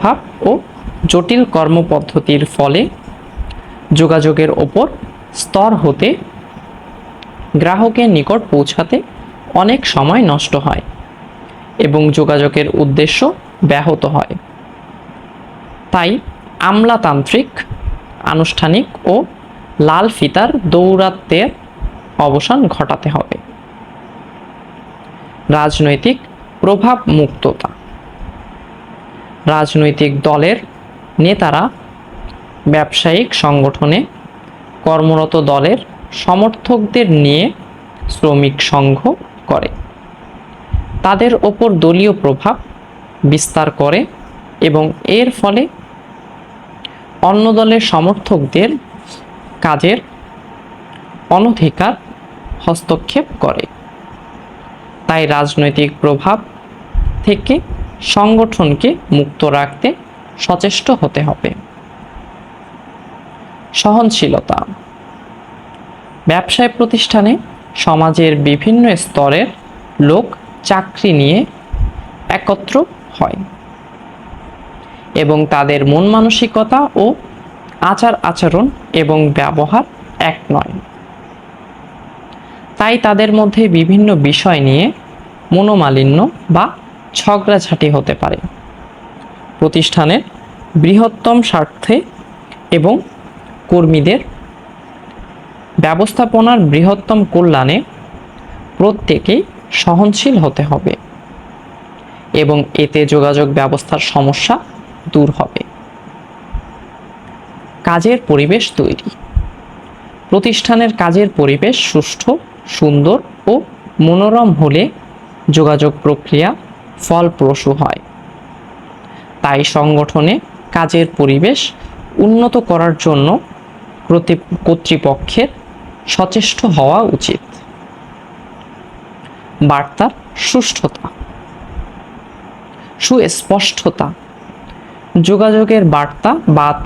প্রভাব ও জটিল কর্মপদ্ধতির ফলে যোগাযোগের ওপর স্তর হতে গ্রাহকের নিকট পৌঁছাতে অনেক সময় নষ্ট হয় এবং যোগাযোগের উদ্দেশ্য ব্যাহত হয়। তাই আমলাতান্ত্রিক, আনুষ্ঠানিক ও লাল ফিতার দৌরাত্মের অবসান ঘটাতে হবে। রাজনৈতিক প্রভাব মুক্ততা রাজনৈতিক দলের নেতারা ব্যবসায়িক সংগঠনে কর্মরত দলের সমর্থকদের নিয়ে শ্রমিক সংঘ করে। তাদের ওপর দলীয় প্রভাব বিস্তার করে এবং এর ফলে অন্য দলের সমর্থকদের কাজের অনধিকার হস্তক্ষেপ করে। তাই রাজনৈতিক প্রভাব থেকে সংগঠনকে মুক্ত রাখতে সচেষ্ট হতে হবে। সহনশীলতা। ব্যবসায় প্রতিষ্ঠানে সমাজের বিভিন্ন স্তরের লোক চাকরি নিয়ে একত্র হয় এবং তাদের মন মানসিকতা ও আচার আচরণ এবং ব্যবহার এক নয়। তাই তাদের মধ্যে বিভিন্ন বিষয় নিয়ে মনোমালিন্য বা ঝগড়াঝাটি হতে পারে। প্রতিষ্ঠানের বৃহত্তম স্বার্থে এবং কর্মীদের ব্যবস্থাপনার বৃহত্তম কল্যাণে প্রত্যেকেই সহনশীল হতে হবে এবং এতে যোগাযোগ ব্যবস্থার সমস্যা দূর হবে। কাজের পরিবেশ তৈরি। প্রতিষ্ঠানের কাজের পরিবেশ সুষ্ঠু, সুন্দর ও মনোরম হলে যোগাযোগ প্রক্রিয়া ফলপ্রসূ হয়। তাই সংগঠনে কাজের পরিবেশ উন্নত করার জন্য কর্তৃপক্ষের সচেষ্ট হওয়া উচিত। বার্তার সুষ্ঠুতা। সুস্পষ্টতা। যোগাযোগের বার্তা বা